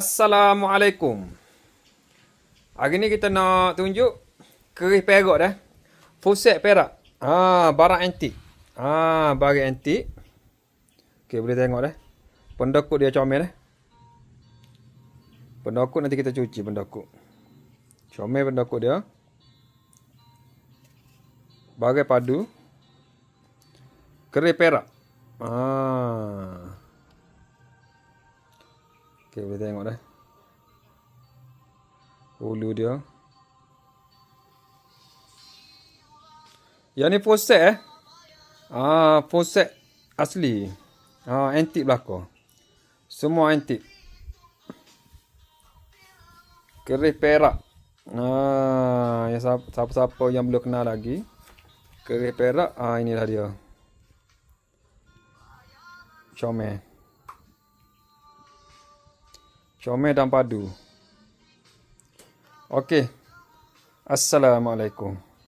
Assalamualaikum. Hari ni kita nak tunjuk keris perak dah. Fuset perak. Ah, barang antik. Ah, barang antik. Okey, boleh tengok dah. Pendokut dia comel dah. Pendokut nanti kita cuci pendokut. Comel pendokut dia. Bagai padu. Keris perak. Ah. Okey, boleh tengok dah. Hulu dia. Yang ni poset eh. Ah, poset asli. Ah, antik belaka. Semua antik. Keris perak. Ah, yang siapa- siapa-siapa yang belum kenal lagi. Keris perak, ah inilah dia. Comel. Comel dan padu. Okey. Assalamualaikum.